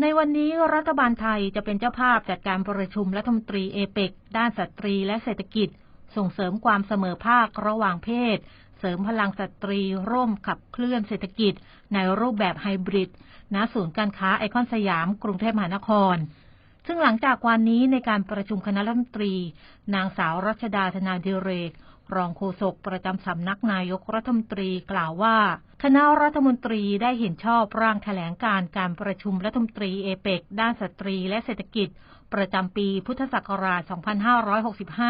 ในวันนี้รัฐบาลไทยจะเป็นเจ้าภาพจัดการประชุมรัฐมนตรีเอเปกด้านสตรีและเศรษฐกิจ ส่งเสริมความเสมอภาคระหว่างเพศ เสริมพลังสตรีร่วมขับเคลื่อนเศรษฐกิจ ในรูปแบบไฮบริดณศูนย์การค้าไอคอนสยาม กรุงเทพมหานคร ซึ่งหลังจากวันนี้ในการประชุมคณะรัฐมนตรี นางสาวรัชดาธนาดิเรก รองโฆษกประจำสำนักนายกรัฐมนตรีกล่าวว่า คณะรัฐมนตรีได้เห็นชอบร่างแถลงการการประชุมรัฐมนตรีเอเปกด้านสตรีและเศรษฐกิจ ประจำปีพุทธศักราช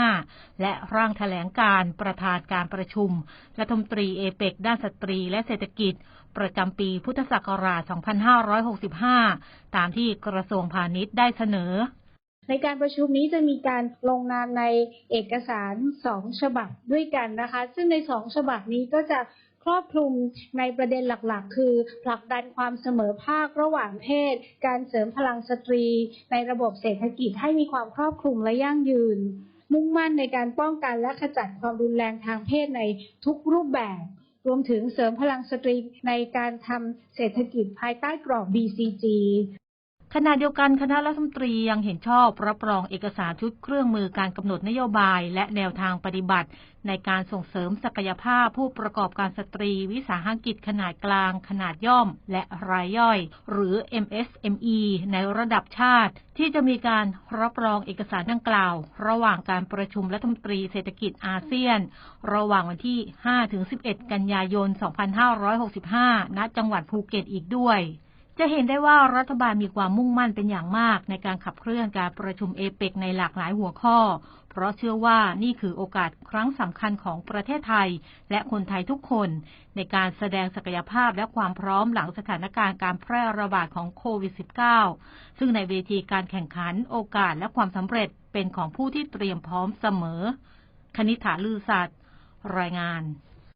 2565 และร่างแถลงการประธานการประชุมรัฐมนตรีเอเปกด้านสตรีและเศรษฐกิจ ประจำปีพุทธศักราช 2565 ตามที่กระทรวงพาณิชย์ได้เสนอ ในการประชุมนี้จะมีการลงนามในเอกสารสองฉบับด้วยกันนะคะ ซึ่งในสองฉบับนี้ก็จะครอบคลุมในประเด็นหลักๆ คือ ผลักดันความเสมอภาคระหว่างเพศ การเสริมพลังสตรี ในระบบเศรษฐกิจให้มีความครอบคลุมและยั่งยืน มุ่งมั่นในการป้องกันและขจัดความรุนแรงทางเพศในทุกรูปแบบ รวมถึงเสริมพลังสตรีในการทำเศรษฐกิจภายใต้กรอบ BCG ขณะเดียวกันคณะรัฐมนตรียังเห็นชอบรับรองเอกสารชุดเครื่องมือการกำหนดนโยบาย และแนวทางปฏิบัติ ในการส่งเสริมศักยภาพผู้ประกอบการสตรี วิสาหกิจขนาดกลาง ขนาดย่อม และรายย่อย หรือ MSME ในระดับชาติ ที่จะมีการรับรองเอกสารดังกล่าว ระหว่างการประชุมรัฐมนตรีเศรษฐกิจอาเซียน ระหว่างวันที่ 5-11 กันยายน 2565 ณ จังหวัดภูเก็ตอีกด้วย จะเห็นได้ว่ารัฐบาลมีความมุ่งมั่นเป็นอย่างมาก ในการขับเคลื่อนการประชุมเอเปกในหลากหลายหัวข้อ เพราะเชื่อว่านี่คือโอกาสครั้งสำคัญของประเทศไทย และคนไทยทุกคน ในการแสดงศักยภาพและความพร้อมหลังสถานการณ์การแพร่ระบาดของโควิด -19 ซึ่งในเวทีการแข่งขันโอกาสและความสำเร็จเป็นของผู้ที่เตรียมพร้อมเสมอ คณิษฐาลือสัตว์รายงาน